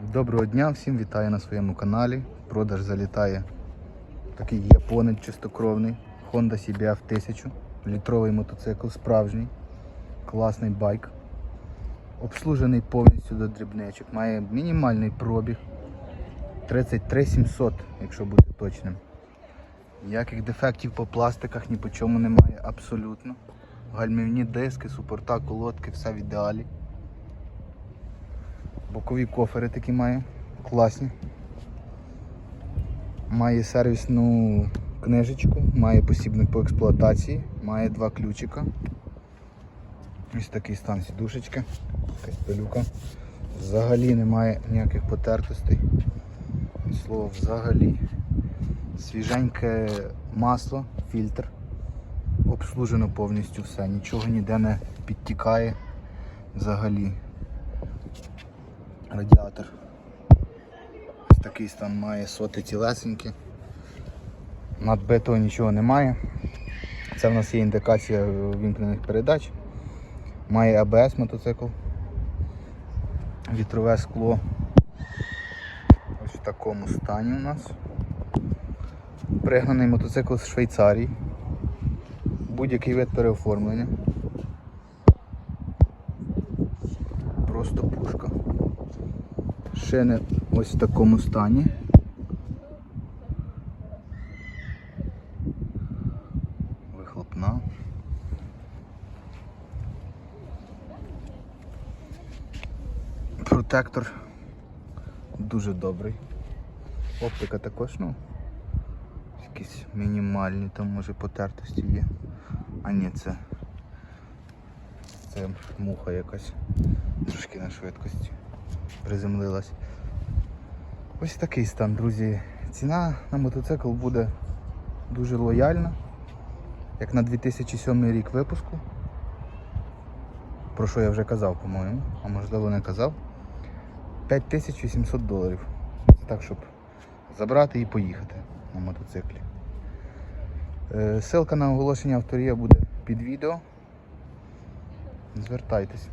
Доброго дня, всім вітаю на своєму каналі. Продаж залітає такий японець чистокровний Honda CBF 1000. Літровий мотоцикл, справжній, класний байк. Обслужений повністю до дрібничок. Має мінімальний пробіг 33 700, якщо бути точним. Ніяких дефектів по пластиках ні по чому немає абсолютно. Гальмівні диски, супорта, колодки, все в ідеалі. Бокові кофери такі має, класні. Має сервісну книжечку, має посібник по експлуатації, має два ключика. Ось такий стан сідушечки, якась пилюка. Взагалі немає ніяких потертостей. Слово взагалі. Свіженьке масло, фільтр. Обслужено повністю все, нічого ніде не підтікає взагалі радіатор. Такий стан має соти тілесенькі. Надбитого нічого немає. Це в нас є індикація вімкнених передач. Має АБС мотоцикл. Вітрове скло. Ось в такому стані у нас. Пригнаний мотоцикл з Швейцарії. Будь-який вид переоформлення. Просто пушка. Шини ось в такому стані. Вихлопна. Протектор дуже добрий. Оптика також, ну, якісь мінімальні, там може потертості є. А ні, це, це муха якась. Трошки на швидкості приземлилась. Ось такий стан, друзі. Ціна на мотоцикл буде дуже лояльна, як на 2007 рік випуску. Про що я вже казав, по-моєму, а можливо не казав. 5800 доларів. Це так, щоб забрати і поїхати на мотоциклі. Е, Ссылка на оголошення авторія буде під відео. Звертайтесь.